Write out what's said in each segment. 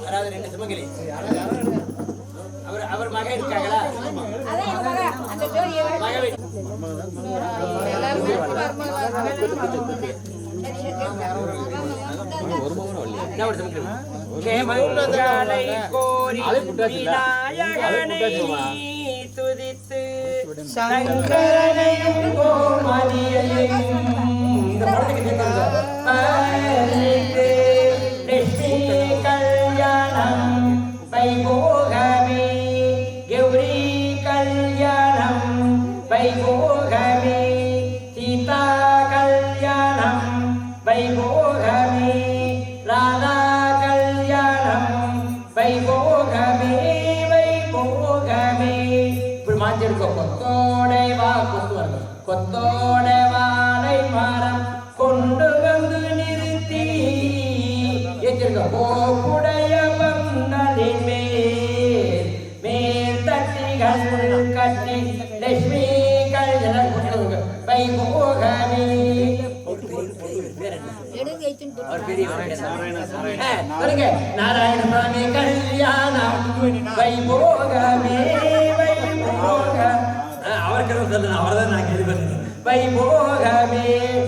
அதாவது ரெண்டு சுமங்கலி அவர் அவர் மகன் இருக்காங்களா என்ன ஒரு சுமங்கலி கோரி விநாயகனை சங்கரனையும் கோமதியையும் இந்த படத்துக்கு கேட்கறது. பரிந்து லட்சுமி கல்யாணம் வைபோகமே கௌரி கல்யாணம் வைபோகமே சீதா கல்யாணம் வைபோகமே பெரிய ஆ, சொல்லுங்க. நாராயண சுவாமி கல்யாணம். வைபோகமே வைபோக. ஆ, அவருக்கு தான் சொல்லணும் அவர்தான் நான் கேள்வி பண்ணேன் வைபோகமே.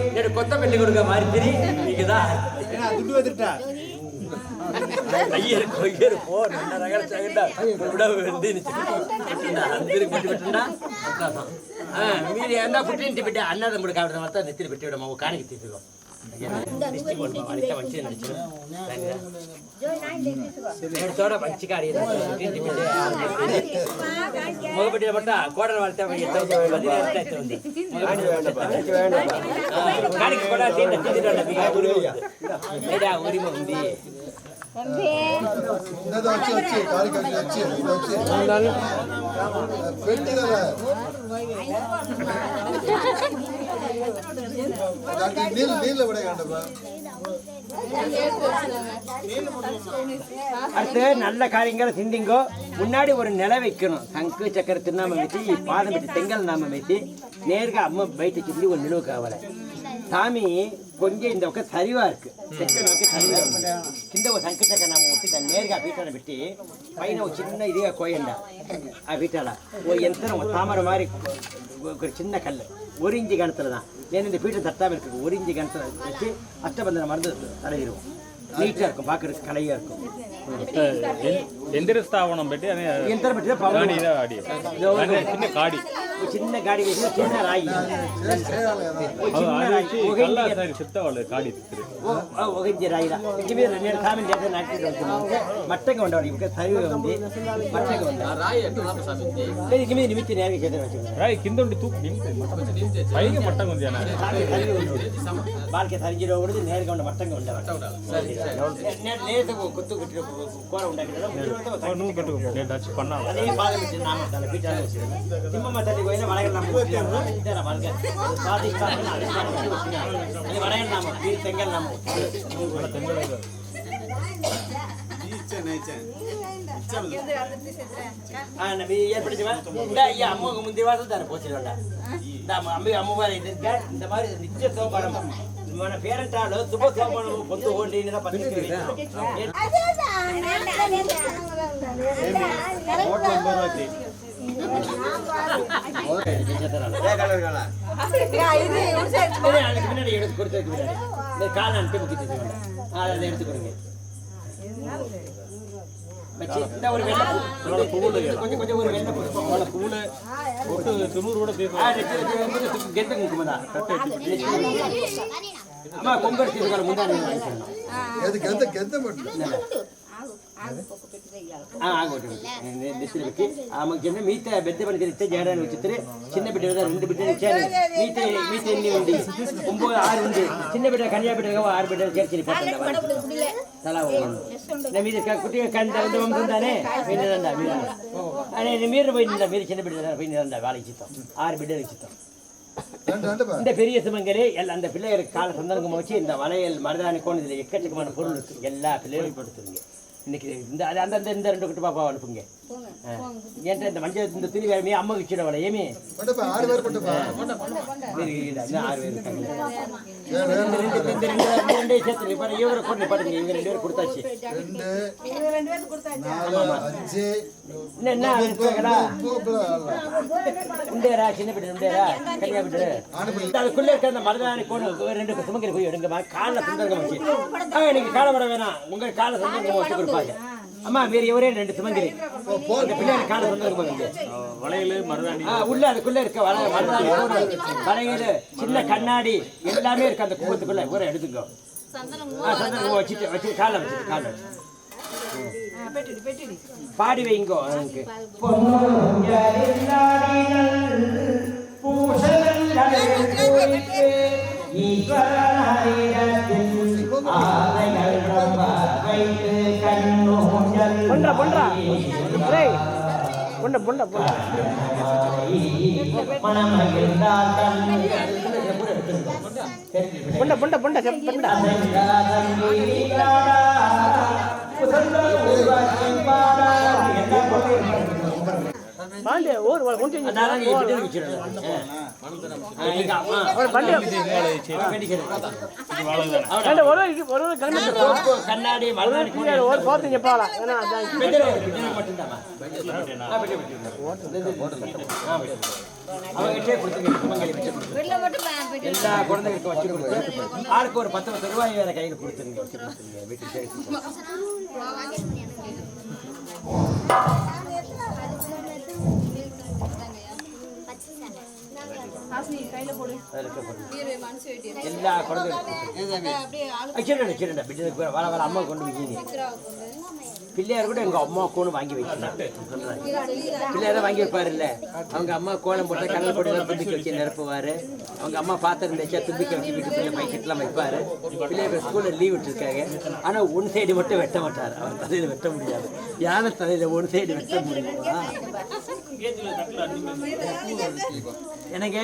என்னோட கொத்த பெட்டி கொடுக்க மாதிரி நீங்க தான் துட்டு வந்துட்டா? ஐயர் கொய்யர் போ நல்ல ரகல சகண்டா. அந்திரி என்ன பிட்டு அண்ணாதம் மத்த நெத்திரி பெட்டி விடமா காணிக்கு தீர்த்துக்கோ. டிஸ்ட்ரிக் போடுமா வலிக்க வச்சு நடிச்சு நேரத்தோட வச்சுக்காரி முகப்பட்டியில மட்டும் கோடல் வாழ்த்த பதினேழு வந்து. காணிக்கு கூட தீண்ட தீண்டிட்டு உரிமை அடுத்து நல்ல காரியங்களை சிந்திங்கோ. முன்னாடி ஒரு நிலை வைக்கணும். சங்கு சக்கர திருநாம வச்சு பாதம் வச்சு செங்கல் நாம வச்சு நேருக்கு அம்மா பயிட்டு சொல்லி ஒரு நிலவு காவலை. சாமி கொஞ்சம் இந்த பக்கம் சரிவா இருக்கு. செக்க நோக்கி இந்த ஒரு சங்கு சக்கர நாம வச்சு இந்த நேருக்கு வீட்டான பெட்டி பையனை ஒரு சின்ன இதுగా கோயண்டா. வீட்டாளா ஒரு எந்திரம் தாமரை மாதிரி ஒரு சின்ன கல் ஒரு இஞ்சி கணத்தில் தான். ஏன்னா இந்த பீட்டை தட்டாமல் இருக்கு ஒரு இஞ்சி கணத்தில் வச்சு அஷ்டபந்தன மருந்து தலையிடுவோம். நீட்டாக இருக்கும் பார்க்குறதுக்கு கலையாக இருக்கும். ఎందిర స్థావనం పెట్టి ఎంతర పెట్టి చిన్న కాడి చిన్న గాడి చిన్న రాయి సరే చెప్తా వాళ్ళు కాడి ఒక ఇంచి రాయి ఇంటి మీద రెండు సామెలు చేస్తే నాటుకుంటున్నాం మట్టంగా ఉండేవాడు ఇంకా సరిగా ఉంది మట్టంగా ఉంది ఇంటి మీద నిమిత్తి నేరుగా చేద్దాం రాయి కింద ఉండి తూపు పైగా మట్టంగా ఉంది వాళ్ళకి సరిగ్గా ఉండదు నేరుగా ఉండే మట్టంగా ఉండేవాడు నేరుగా కొత్తు పెట్టిన కూర ఉండాలి కదా నువ్వు కట్టు నేను టచ్ పన్నా అదే బాధ పెట్టిన నామ తన పీఠాలు వచ్చింది తిమ్మమ్మ తల్లి పోయిన వడగల నామ ఇద్దరు వడగ స్వాదిష్టాన్ని అధిష్టానం వచ్చి వచ్చినారు అది వడగల నామ వీరి తెంగల నామ ఆ, నవ్వి ఏర్పడిచివా இந்த ஐயா அம்மாவுக்கு முந்தைய வாசல் தானே போச்சுடா இந்த அம்மா அம்மா அம்மாவாரி இந்த இந்த மாதிரி நித்திய சோபானம் మన పేరంటాలు శుభ సోమను పొద్దు ఓండి పత్రిక அதுக்கு எடுத்து கொடுத்ததுக்கு முன்னாடி இந்த அனுப்பி முக்கிட்டு அதை எடுத்து கொடுங்க வச்சு இந்த పెట్టి ఆమె కింద మిగతా పెద్ద పనికి ఇస్తే చేయడానికి వచ్చితే చిన్న బిడ్డ కదా రెండు బిడ్డలు ఇచ్చాను మిగతా మిగతా ఎన్ని ఉంది ఒంబో ఆరు ఉంది చిన్న బిడ్డ కన్యా బిడ్డ కదా ఆరు బిడ్డలు చేర్చి తలా నేను మీద కుట్టి కంద రెండు పంపుతుందానే పోయిందందా మీరు అని మీరు పోయిందా మీరు చిన్న బిడ్డ పోయిందందా వాళ్ళకి ఇస్తాం ఆరు బిడ్డలు ఇస్తాం ரெண்டு ரெண்டுப்பா இந்த பெரிய சிமங்களே எல்லாம் அந்த பிள்ளைகளுக்கு கால சந்தனகம் வச்சு இந்த வளையல் மருதாணி கோணம் இதில் எக்கச்சக்கமான பொருள் இருக்கு எல்லா பிள்ளைகளும் கொடுத்துருங்க இன்னைக்கு இந்த அந்த இந்த ரெண்டு கிட்ட பாப்பா அனுப்புங்க. ஏன்டா இந்த மஞ்சள் இந்த துணி வேறமே அம்மா வச்சிடவள ஏமி. கொண்டப்பா ஆறு பேர் கொண்டப்பா இரு, இரு, இரு, இன்னும் ஆறு பேர் இருக்காங்க. ஏழு இந்த ரெண்டு இந்த ரெண்டு இந்த ரெண்டே சேர்த்து. பாரு இவரை கொண்டு பாருங்க இவங்க ரெண்டு பேரும் கொடுத்தாச்சு. ரெண்டு நாலு அஞ்சு. இன்னும் என்ன இருக்காங்களா? ஒன்பது உண்டேரா சின்ன பிள்ளை உண்டேரா கன்னியா விட்டு அதுக்குள்ள இருக்க அந்த மருதாணி கோணு ரெண்டு சுமங்கரி போய் எடுங்கம்மா. காலில் சுந்தரங்க வச்சு. ஆ நீங்க காலை வர வேணாம். உங்க காலை சுந்தரங்க வச்சு கொடுப்பாங்க. அம்மா வேற இவரே ரெண்டு சுமங்கரி இந்த பிள்ளையாரி சுந்தரங்க வைங்க வளையல் மருதாணி. ஆ, உள்ள அதுக்குள்ள இருக்க வள மருதாணி கோணு வளையல் சின்ன கண்ணாடி எல்லாமே இருக்கு அந்த கும்பத்துக்குள்ள ஊரை எடுத்துக்கோ. ஆ சந்தனம் வச்சுட்டு வச்சு காலை வச்சுட்டு காலை வச்சு பாடி வைங்கோ எனக்கு பொண்டா பொண்டா டேய் பொண்டா பொண்டா பொண்டா பொண்டா பொண்டா பொண்டா செப் பொண்டா பாண்டே ஓர் கொஞ்சம் ஒரு கண்ணாடி ஒரு போத்தீங்க போகலாம் எல்லா குழந்தைகளுக்கும் வச்சு கொடுத்து ஆளுக்கு ஒரு பத்து பத்து ரூபாய் வேற கையில் கொடுத்துருங்க வீட்டுக்கு எல்லா வச்சிருந்தேன் பிள்ளைக்கு வர வர அம்மா கொண்டு வைக்கிறீங்க பிள்ளையார் கூட எங்க அம்மா கோணம் வாங்கி வைக்கலாம் பிள்ளையார வாங்கி வைப்பாரு இல்ல அவங்க அம்மா கோலம் போட்டு கடல் போட்டு தும்பிக்கை வச்சு நிரப்புவாரு. அவங்க அம்மா பாத்திரம் வச்சா தும்பிக்கை வச்சு வீட்டுக்குள்ள பைக்கெட்லாம் வைப்பாரு. பிள்ளையார் ஸ்கூல்ல லீவ் விட்டுருக்காங்க. ஆனா ஒன் சைடு மட்டும் வெட்ட மாட்டாரு. அவர் தலையில வெட்ட முடியாது. யானை தலையில ஒன் சைடு வெட்ட முடியுமா எனக்கு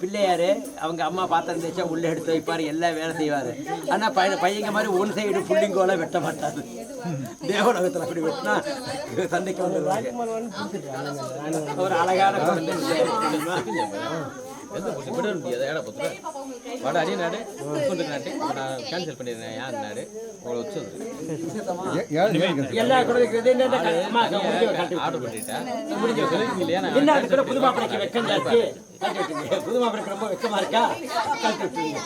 பிள்ளையாரு அவங்க அம்மா பாத்திரம் தேய்ச்சா உள்ள எடுத்து வைப்பாரு எல்லா வேலை செய்வாரு. ஆனா பையன் பையங்க மாதிரி ஒன் சைடு புள்ளிங்கோல வெட்ட மாட்டாரு. தேவலோகத்துல அப்படி வெட்டினா சண்டைக்கு வந்துருவாங்க ஒரு அழகான குழந்தை. விட முடியாது. ஏடா பத்து வட அடி நாடு. கொண்டு நாட்டு நான் கேன்சல் பண்ணிடுறேன். யார் நாடு? உங்களை வச்சு எல்லா குழந்தைக்கும் ஆர்டர் பண்ணிட்டேன் முடிஞ்ச சொல்லிருக்கீங்க இல்லையா நான் என்ன புது மாப்பிளைக்கு வெக்கம் விட்டுருங்க. புது மாப்பிளைக்கு ரொம்ப வெக்கமா இருக்கா? கழட்டி விட்டுருங்க.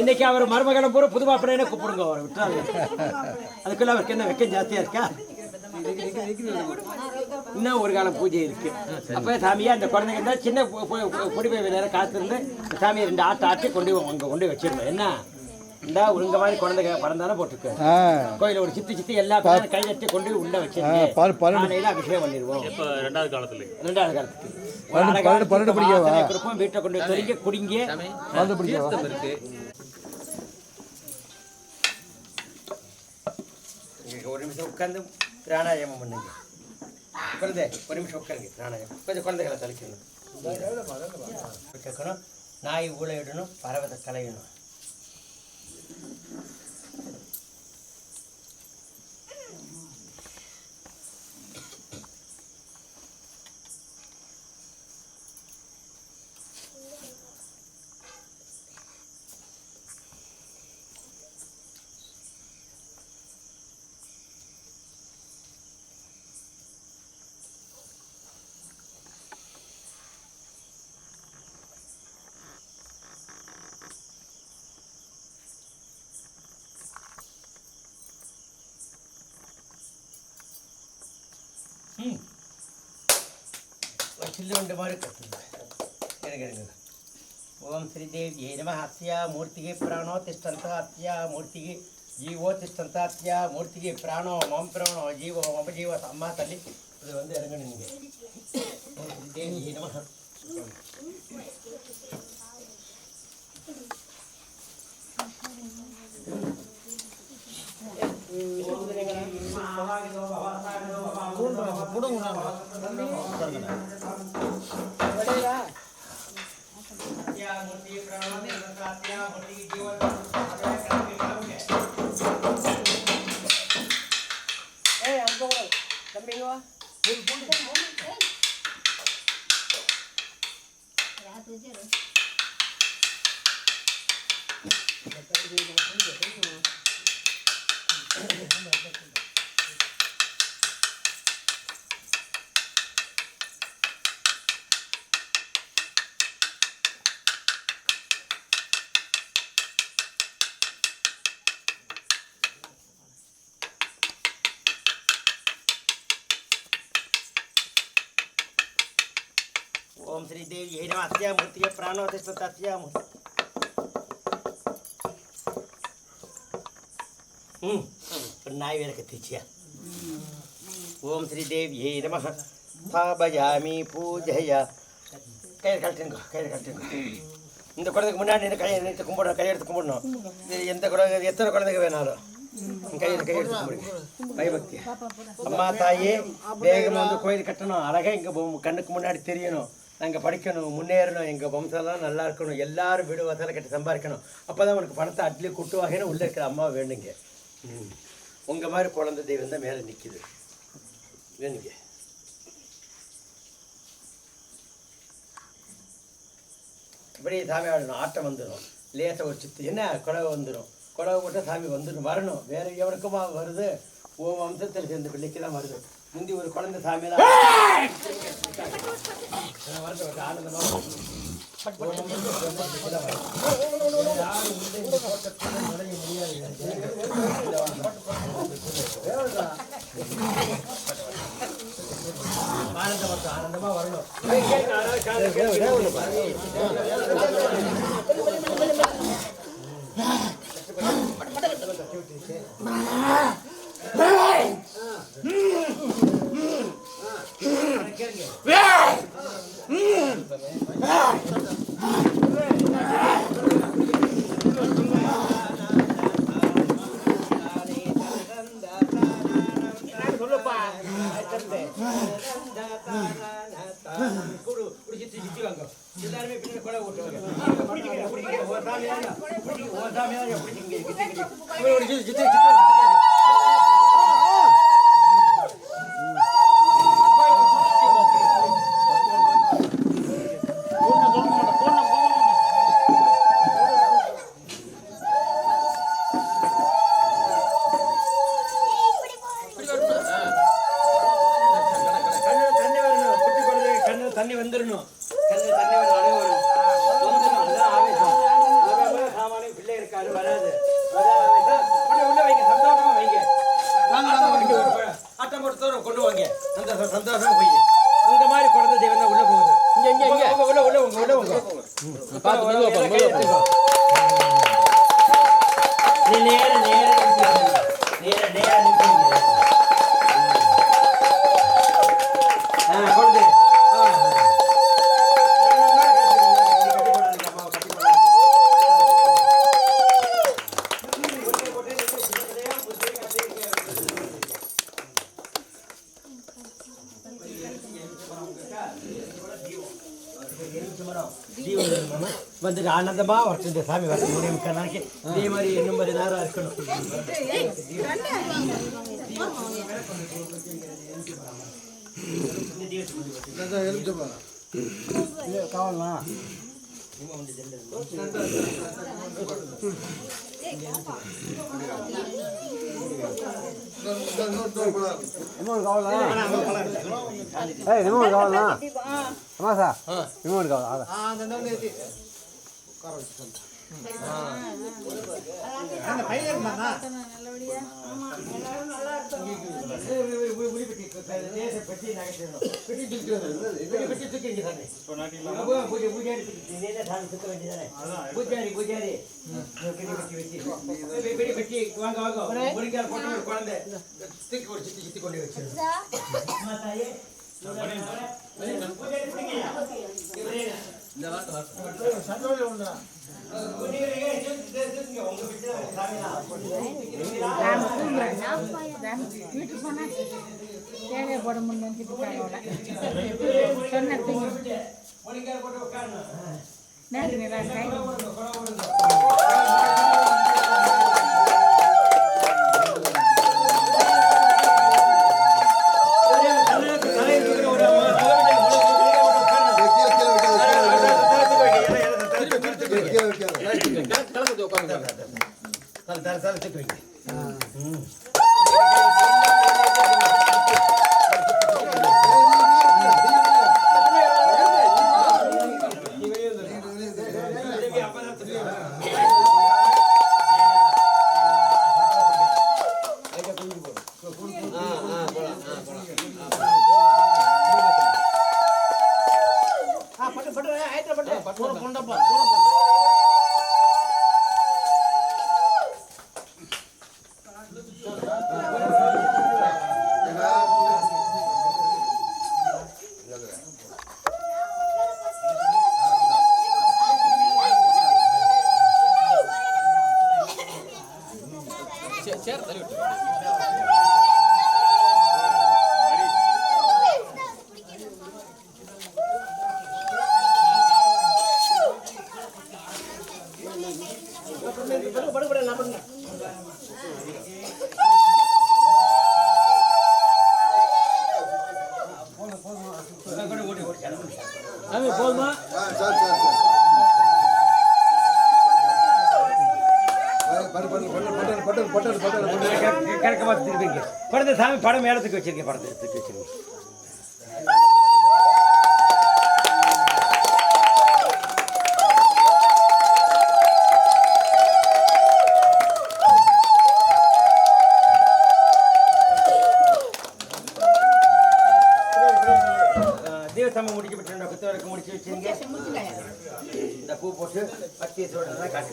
இன்னைக்கு அவர் மருமகனை பூரா புது மாப்பிள்ளைன்னு கூப்பிடுங்க அவரை விட்டுறாங்க அதுக்குள்ள அவருக்கு என்ன வெக்கம் ஜாஸ்தியா இருக்கா? இன்னும் ஒரு காலம் பூஜை இருக்கு. அப்ப சாமியா அந்த குழந்தைங்க இருந்தா சின்ன பொடி நேரம் காத்திருந்து சாமியை ரெண்டு ஆட்டு ஆட்டி கொண்டு அங்க கொண்டு வச்சிருந்தோம் என்ன? இந்தா உங்க மாதிரி குழந்தைங்க பறந்தானே போட்டுருக்கு கோயில ஒரு சித்தி சித்தி எல்லா கை தட்டி கொண்டு உள்ள வச்சிருக்கேன் காலையில அபிஷேகம் பண்ணிடுவோம். இப்ப ரெண்டாவது காலத்துல ரெண்டாவது காலத்துக்கு. வாசனை கொடுப்போம் வீட்டை கொண்டு போய் தொலைங்க குடிங்க. ஒரு நிமிஷம் உட்கார்ந்து ప్రాణాయామం ఉండండి కొనదే ఒక నిమిషం ఒక్కరికి ప్రాణాయామం. కొంచెం కొనదే కదా తలకింద ನಾಯಿ ಊಳೆಯಡನು ಪರ್ವತ ओम श्रीदेव जय नम हस्या मूर्ति प्राणो तिष्ट हस्या मूर्ति जीवो तिष्ट हस्या मूर्ति प्राणो मम प्राणो जीव मम जीव अम्मा बुडून होणार ना ஓம் ஸ்ரீ தேவி நம அத்தியா மூர்த்திய பிராணோதிஷ்ட அத்தியா ம் நாய் வேற கத்திச்சியா ஓம் ஸ்ரீ தேவியை நம ஸ்தாபயாமி பூஜையா கையில் கழட்டுங்கோ கையில் கழட்டுங்கோ இந்த குழந்தைக்கு முன்னாடி கையை நிறுத்தி கும்பிடணும் கையெடுத்து கும்பிடணும் எந்த குழந்தை எத்தனை குழந்தைங்க வேணாலும் கையில் கையெடுத்து கும்பிடுங்க பயபக்தியா அம்மா தாயே வேகமாக வந்து கோயில் கட்டணும் அழகாக இங்கே கண்ணுக்கு முன்னாடி தெரியணும் நாங்கள் படிக்கணும் முன்னேறணும் எங்கள் வம்சம்லாம் நல்லா இருக்கணும் எல்லாரும் வீடு வசல கட்டி சம்பாதிக்கணும். அப்போ தான் உனக்கு பணத்தை அட்லி கொட்டுவாகன்னு உள்ளே இருக்கிற அம்மா வேணுங்க. ம். உங்கள் மாதிரி குழந்த தெய்வம் தான் மேலே நிற்கிது வேணுங்க. இப்படியே சாமி ஆடணும் ஆட்டம் வந்துடும் லேசாக ஒரு சித்து. என்ன? குழவை வந்துடும் குழவை போட்டால் சாமி வந்துடும் வரணும். வேறு எவனுக்குமா வருது? ஓ வம்சத்தில் சேர்ந்த பிள்ளைக்கு தான் வருது. முந்தி ஒரு குழந்தை சாமி தான் ஆனந்தமா வரட்டும். தண்ணி வந்துடணும் தண்ணி வரும் பிள்ளை இருக்காது வராது. உள்ள வைங்க. சந்தோஷமா வைங்க. ஆட்டம் போட்டு கொண்டு வாங்க. சந்தோஷம் சந்தோஷமா போய். உங்க மாதிரி குழந்தை தெய்வம் தான் உள்ள போகுது. இங்க இங்க இங்க. உள்ள உள்ள உள்ள உள்ள பார்த்து மெதுவா மெதுவா நேர நேர. வந்துட்டு ஆனந்தமாக வரட்டு சாமி வர முடியும் கண்ணாக்கி இதே மாதிரி என்ன மாதிரி நேரம் இருக்கணும் காவலா இன்னொரு காவலா ஏய் இன்னொரு அம்மா சார் இன்னொரு காவலா உட்கார வச்சு வாங்க வாங்க குழந்தை தூக்கி ஒரு சித்தி சித்தி வீட்டுக்கு போனா தேவையை போட முடியும்னு சொன்னதுக்கு முருங்கால் போட்டு உட்காரணும் நேரம் படம் மேலத்துக்கு வச்சிருக்கேன் படத்தை எடுத்துக்கு வச்சிருக்கேன். தீவசமம் விட்டு குத்தவரைக்கும் முடிச்சு வச்சிருங்க. இந்த பூ போட்டு பத்தி சொல்றதா காட்டி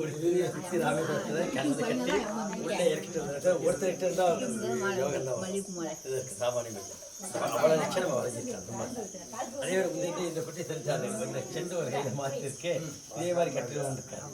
ஒரு யூரியா சுற்றி ராமேஸ்வரத்தில் கிணத்து கட்டி உள்ளே இறக்கிட்டு வந்துட்டு ஒருத்தர்கிட்ட இருந்தால் யோகம் இதற்கு சாமானியம் இல்லை அவ்வளோ லட்சணம் வரைஞ்சிருக்காங்க அதே மாதிரி முன்னிட்டு இதை பற்றி தெரிஞ்சாங்க இந்த செண்டு வகையில் மாற்றி இருக்கு இதே மாதிரி கட்டிடலாம் இருக்காங்க